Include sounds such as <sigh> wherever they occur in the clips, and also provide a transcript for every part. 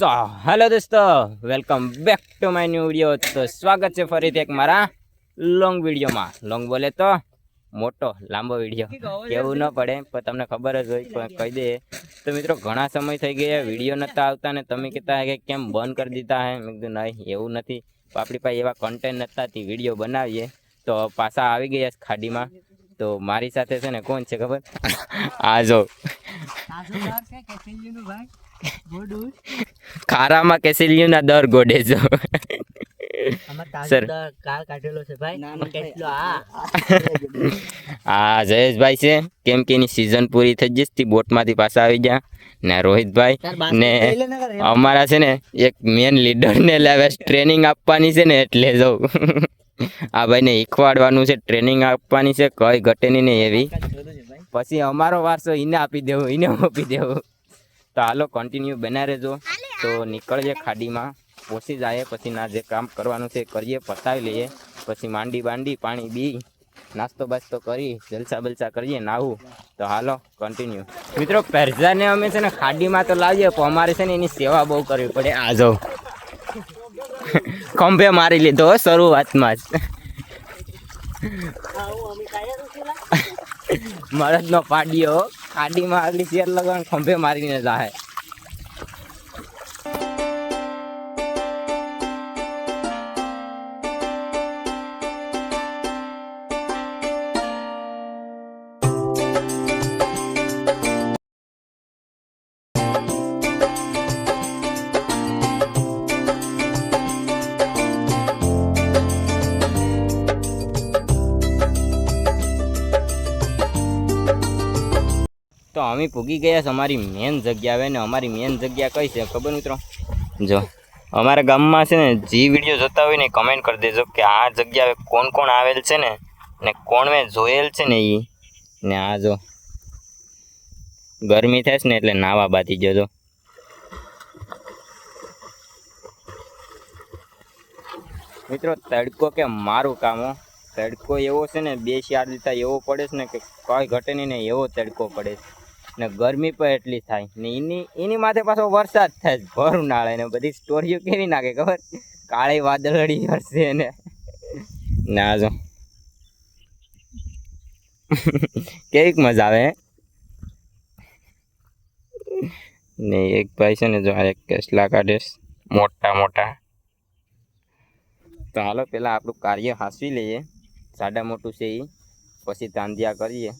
સો hello દોસ્તો welcome back to my new video તો સ્વાગત છે ફરીથી એક મારા લોંગ વિડીયોમાં લોંગ બોલે તો મોટો, લાંબો વીડિયો કેવું ન પડે, પણ તમને ખબર જ હોય, પણ કહી દે તો મિત્રો, ઘણા સમય થઈ ગયા વીડિયો નહોતા આવતા ને તમે કહેતા કે કેમ બંધ કરી દીધા હે? મેં કીધું, નહીં, એવું નથી. આપણી પાસે એવા કન્ટેન્ટ નહોતા તે વીડિયો બનાવીએ. તો પાછા આવી ગયા ખાડીમાં. તો મારી સાથે છે ને, કોણ છે ખબર? <laughs> આ જો. ખારામાં કેસેલિયુના દર ગોડે જો સર. હા જયેશભાઈ છે. કેમ કે એની સિઝન પૂરી થઈ જશે તે બોટમાંથી પાછા આવી ગયા. ને રોહિતભાઈ ને અમારા છે ને એક મેન લીડરને લાવે ટ્રેનિંગ આપવાની છે ને એટલે જવું આ ભાઈને શીખવાડવાનું છે ટ્રેનિંગ આપવાની છે. કઈ ઘટેની નહીં એવી. પછી અમારો વારસો એને આપી દેવો એને આપી દેવો. તો હાલો કન્ટિન્યુ બના રહેજો. તો નીકળીએ ખાડીમાં પોસી જાય પછી ના જે કામ કરવાનું છે કરીએ પતાવી લઈએ. પછી માંડી બાંડી પાણી બી નાસ્તો બાસ્તો કરી જલસા બલસા કરીએ નાવું તો હાલો કન્ટિન્યુ મિત્રો પહેરજાને અમે છે ને ખાડીમાં તો લાવીએ પણ અમારે છે ને એની સેવા બહુ કરવી પડે. આ જો. ખંભે મારી લીધો શરૂઆતમાં જ. મરદનો પાડ્યો ખાડીમાં આગલી શેર લગાવ ખંભે મારીને જાય અમે પૂગી ગયા છે, અમારી મેન જગ્યા આવે ને અમારી મેન જગ્યા કઈ છે ખબર મિત્રો? જો, અમારા ગામમાં છે ને, જે વીડિયો જોતા હોય ને કમેન્ટ કરી દેજો કે આ જગ્યાએ કોણ કોણ આવેલ છે ને ને કોણ મેં જોયેલ છે ને એ ને આ જો, ગરમી થશે ને એટલે નાવા બાતી જજો મિત્રો, તડકો કે મારું કામ તડકો એવો છે ને, બે ચાર લીધા એવો પડે છે ને કે કઈ ઘટે નહીં ને એવો તડકો પડે છે. ને ગરમી પણ એટલી થાય. ને એની એની માથે પાછો વરસાદ થાય ભર ઉનાળે ને બધી સ્ટોરીઓ કેવી નાખે ખબર? કાળી વાદળડી હરશે ને. ના, જો. કેવીક મજા આવે ને એક ભાઈ છે ને જો એક કેસલા કાઢીશ મોટા મોટા. તો હાલો, પેલા આપણું કાર્ય હાંસવી લઈએ. સાડા મોટું છે એ પછી તાંદિયા કરીએ.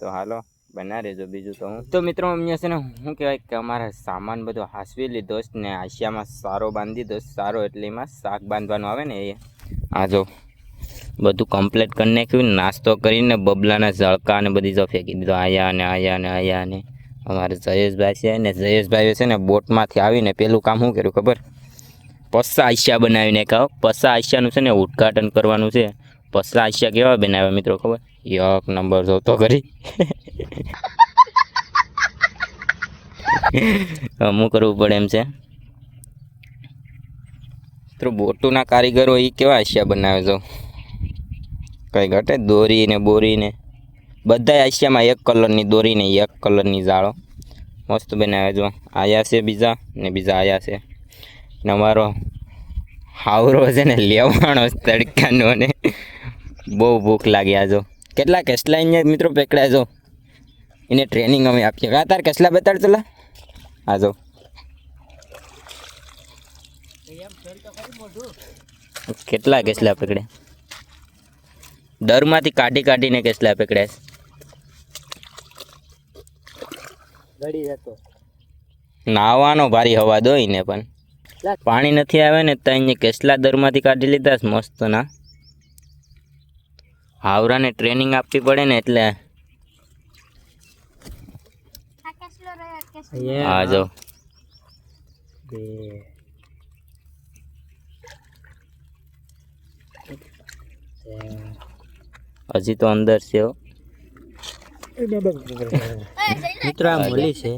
તો હાલો. બના રહેજો બીજું તો હું. તો મિત્રો, અમને છે ને, શું કહેવાય કે અમારા સામાન બધો હાંસવી લીધો છે ને આશિયામાં સારો બાંધી દો, સારો એટલે એમાં શાક બાંધવાનું આવે ને એ. આ જો, બધું કમ્પ્લીટ કરી નાખ્યું નાસ્તો કરીને બબલાના ઝળકા ને બધી જો ફેંકી દીધો. આયા ને આયા ને આયા ને. અમારે જયેશભાઈ છે ને, જયેશભાઈએ છે ને, બોટમાંથી આવીને પેલું કામ શું કર્યું ખબર? પસ્સા આશિયા બનાવીને કહો પસ્સા આશિયાનું છે ને, ઉદ્ઘાટન કરવાનું છે. પસ્સા આશિયા કેવા બનાવ્યા મિત્રો ખબર? એક નંબર જોતો કરી. અમુક કરવું પડે એમ છે? તો બોટુના કારીગરો એ કેવા આશિયા બનાવે છો? કંઈ ઘટે? દોરી ને બોરી ને બધા આશિયામાં એક કલરની દોરીને એક કલરની જાળો મસ્ત બનાવે જો આયા છે બીજા ને બીજા આયા છે. ને અમારો હાવરો છે ને લેવાનો તડકાનો ને. બહુ ભૂખ લાગી આ જો કેટલા કેસલા અહીંયા મિત્રો પકડ્યા જો એને ટ્રેનિંગ અમે આપીએ. કા તાર કેસલા બતાડ ચલા આ જો. કેટલા કેસલા પકડે ડરમાંથી કાઢી કાઢીને કેસલા પકડ્યા જતો. નાવાનો ભારી હવા દોઈને પણ. પાણી નથી આવે ને તો અહીંયા કેસલા દરમાંથી કાઢી લીધા મસ્ત ના હાવરાને ટ્રેનિંગ આપવી પડે ને એટલે. હા જો. હજી તો અંદર છે. મિત્રો આ મોલી છે.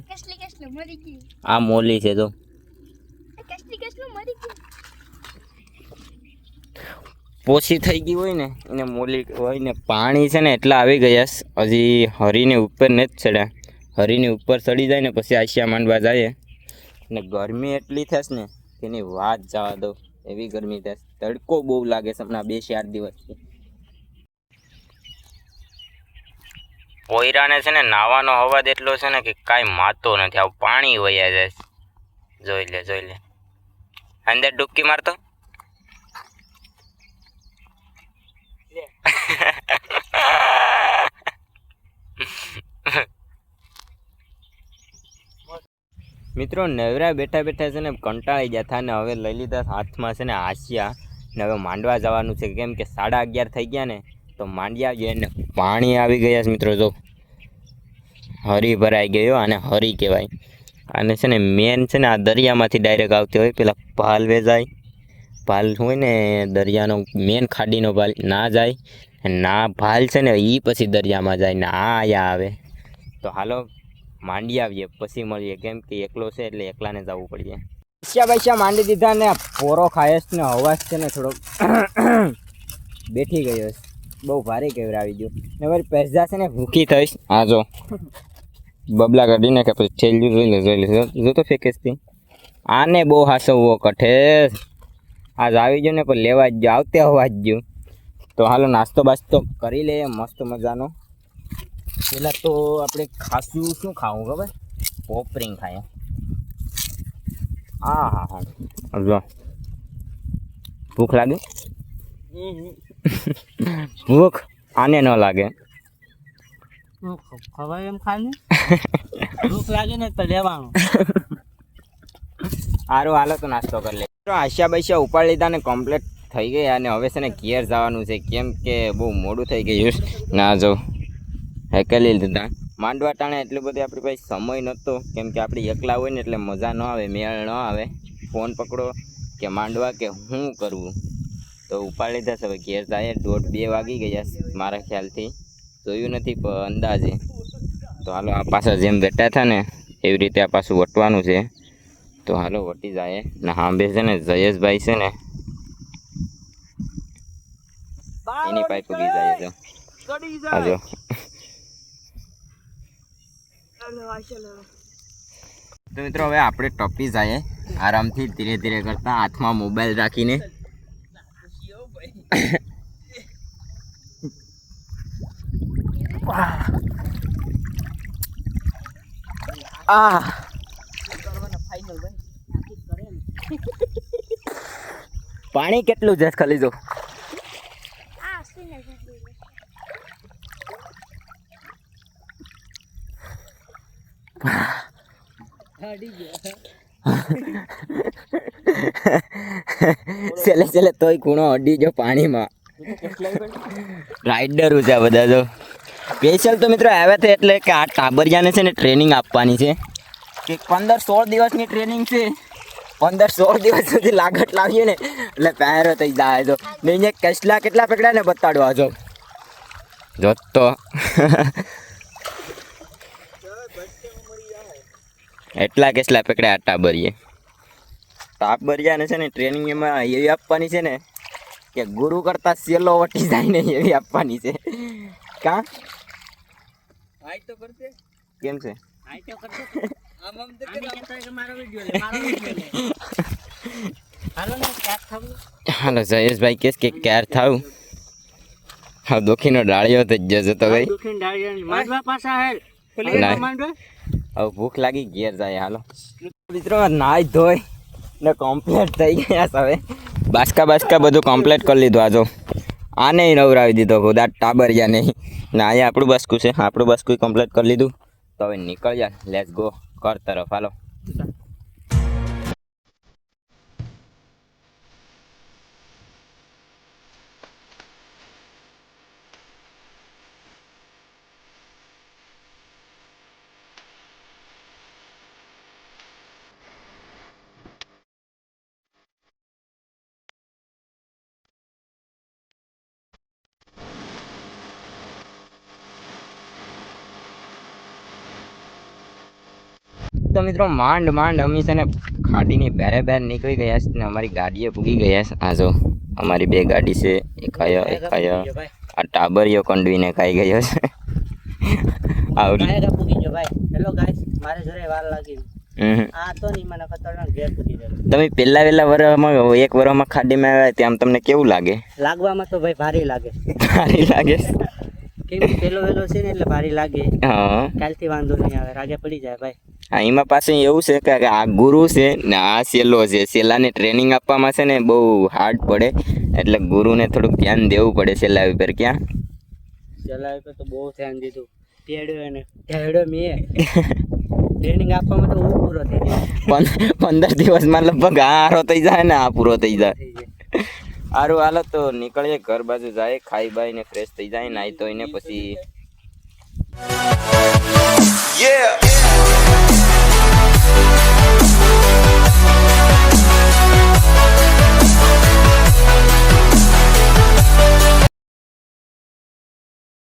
આ મોલી છે જો. પોસી થઈ ગઈ હોય ને, એને મોલી હોય ને, પાણી છે ને એટલા આવી ગયા હજી હરીને ઉપર ને જ ચડ્યા. હરીને ઉપર ચડી જાય ને, પછી આશિયા માંડવા જાય. ને ગરમી એટલી થશે ને એની વાત જવા દો એવી ગરમી થશે. તડકો બહુ લાગે છે હમણાં બે ચાર દિવસથી કોયરાને છે ને, નાવાનો અવાજ એટલો છે ને, કે કાંઈ માતો નથી. આવું પાણી વયા જાય જોઈ લે જોઈ લે. અંદર ડૂબકી મારતો? <laughs> મિત્રો, નવરા બેઠા બેઠા છે ને કંટાળી ગયા હતા ને હવે લઈ લીધા હાથમાં છે ને હાસ્યા. ને હવે માંડવા જવાનું છે. કેમ કે સાડા અગિયાર થઈ ગયા ને, તો માંડ્યા ગયા ને પાણી આવી ગયા છે મિત્રો, જો. હરી ભરાઈ ગયો અને હરી કહેવાય. અને છે ને મેન છે ને આ દરિયામાંથી ડાયરેક્ટ આવતી હોય, પેલા પાલ વેચાય પાલ હોય ને, દરિયાનો મેન ખાડીનો ભાલ, ના જાય. ના ભાલ છે ને એ પછી દરિયામાં જાય ને, આ આયા આવે. તો હાલો, માંડી આવીએ, પછી મળીએ. કેમ કે એકલો છે એટલે એકલાને જવું પડીએ પૈસા પૈસા માંડી દીધા ને, પોરો ખાયસ ને અવાજ છે ને, થોડોક <coughs> બેઠી ગયો બહુ ભારે કેવરાવી ગયો ને વળી પહેરજા છે ને, ભૂખી થઈશ. આ જો. બબલા કાઢીને કે પછી છેલ્લું જોઈ લે જોઈ લે. જો- જો તો ફેંકે આને બહુ હાસવવો કઠે આજ આવી ગયો ને પણ લેવા જ ગયો આવતે હોવા જ ગયો. તો હાલો નાસ્તો બાસ્તો કરી લઈએ મસ્ત મજાનો. પહેલાં તો આપણે ખાસું શું ખાવું ખબર? પોપરિંગ ખાય હા હા હા. જો. ભૂખ લાગે? ભૂખ આને ન લાગે. ખવાય એમ ખાને? ભૂખ લાગે ને તો લેવાનું. સારું હાલો તો નાસ્તો કરી લે તો આશા બૈશા ઉપાડી લીધા ને કમ્પ્લીટ થઈ ગયા અને હવે છે ને ઘેર જવાનું છે. કેમ કે બહુ મોડું થઈ ગયું ના જો, હેકેલી લીધા. માંડવા ટાણે એટલું બધું આપણી પાસે સમય નહોતો. કેમ કે આપણે એકલા હોય ને એટલે મજા ન આવે, મેળ ન આવે. ફોન પકડો કે માંડવા કે શું કરવું? તો ઉપાડી લીધા છે. હવે ઘેર જાય. દોઢ બે વાગી ગયા મારા ખ્યાલથી. જોયું નથી અંદાજે. તો હાલો, આ પાછા જેમ બેઠા હતા ને, એવી રીતે આ પાછું વટવાનું છે. તો હાલો વટી જાય. ને હાંભે છે ને જયેશભાઈ છે ને એની પાઇપ ઉગી જાય તો હાજો તો મિત્રો હવે આપણે ટપી જઈએ. આરામથી ધીરે ધીરે કરતા હાથમાં મોબાઈલ રાખીને. આ. પાણી કેટલું છે? ખાલી જો. છેલ્લે છેલ્લે તોય ખૂણો અડી જો પાણીમાં. રાઇડર છે બધા જો. સ્પેશિયલ તો મિત્રો આવ્યા છે એટલે કે આ ટાબરિયાને છે ને ટ્રેનિંગ આપવાની છે. કે પંદર સોળ દિવસની ટ્રેનિંગ છે. પંદર સોળ દિવસ સુધી લાગટ લાવીએ ને એટલે પહેરો થઈ જાય તો. ને અહીંયા કેટલા કેટલા પકડ્યા ને બતાડવા જો. જોતો. એટલા કેટલા પકડ્યા ટાબરીએ? ટાબરિયાને છે ને ટ્રેનિંગ એમાં એવી આપવાની છે ને કે ગુરુ કરતા સેલો વટી જાય ને એવી આપવાની છે. કા? કેમ છે? હાલો જયેશભાઈ કેસ કે ક્યાર થાવ હા દુખીનો ડાળિયો થઈ જશે તો ભાઈ. હવે ભૂખ લાગી ઘેર જાય હાલો. મિત્રો નાઈ ધોઈ ને કમ્પ્લીટ થઈ ગયા હવે. બાસકા બાસકા બધું કમ્પ્લીટ કરી લીધું આજો. આને નવરાવી દીધો ખુદા ટાબરિયા નહીં ને અહીંયા આપણું બસકું છે. આપણું બાસકું કમ્પ્લીટ કરી લીધું. તો હવે નીકળ જા લેટ્સ ગો ઘર તરફ. હાલો. તો મિત્રો માંડ માંડ અમે છે ને ખાડીની બેરે બેર નીકળી ગયા છે ને અમારી ગાડીએ પૂગી ગયા છે. આ જો અમારી બે ગાડી છે. એક આયો એક આયો. આ ટાબરિયો કંડવીને ખાઈ ગયો છે. આવડી. પૂગી ગયો ભાઈ. Hello guys. મારે જરે વાર લાગી. તમે પહેલા વેલા વરમાં એક વરમાં ખાડીમાં આવ્યા ત્યાં તમને કેવું લાગે? લાગવામાં તો ભાઈ ભારી લાગે. ભારી લાગે? કેમ પેલો વેલો છે ને એટલે ભારી લાગે. હા. કાલથી વાંધો નહીં આવે. રાગે પડી જાય ભાઈ. એમાં પાછું એવું છે કે આ ગુરુ છે ને આ સેલો છે. સેલાને ટ્રેનિંગ આપવામાં છે ને બહુ હાર્ડ પડે. એટલે ગુરુને થોડુંક ધ્યાન દેવું પડે સેલા ઉપર. ક્યાં? સેલા ઉપર તો બહુ ધ્યાન દીધું. એને. મેં. ટ્રેનિંગ આપવામાં તો હું પૂરો થઈ પંદર દિવસમાં લગભગ આ હારો થઈ જાય ને આ પૂરો થઈ જાય. થઈ જાય. સારું હાલો તો નીકળીએ ઘર બાજુ જાય ખાઈ બાઈ ને ફ્રેશ થઈ જાય નાઈ ધોઈને પછી Yeah. yeah.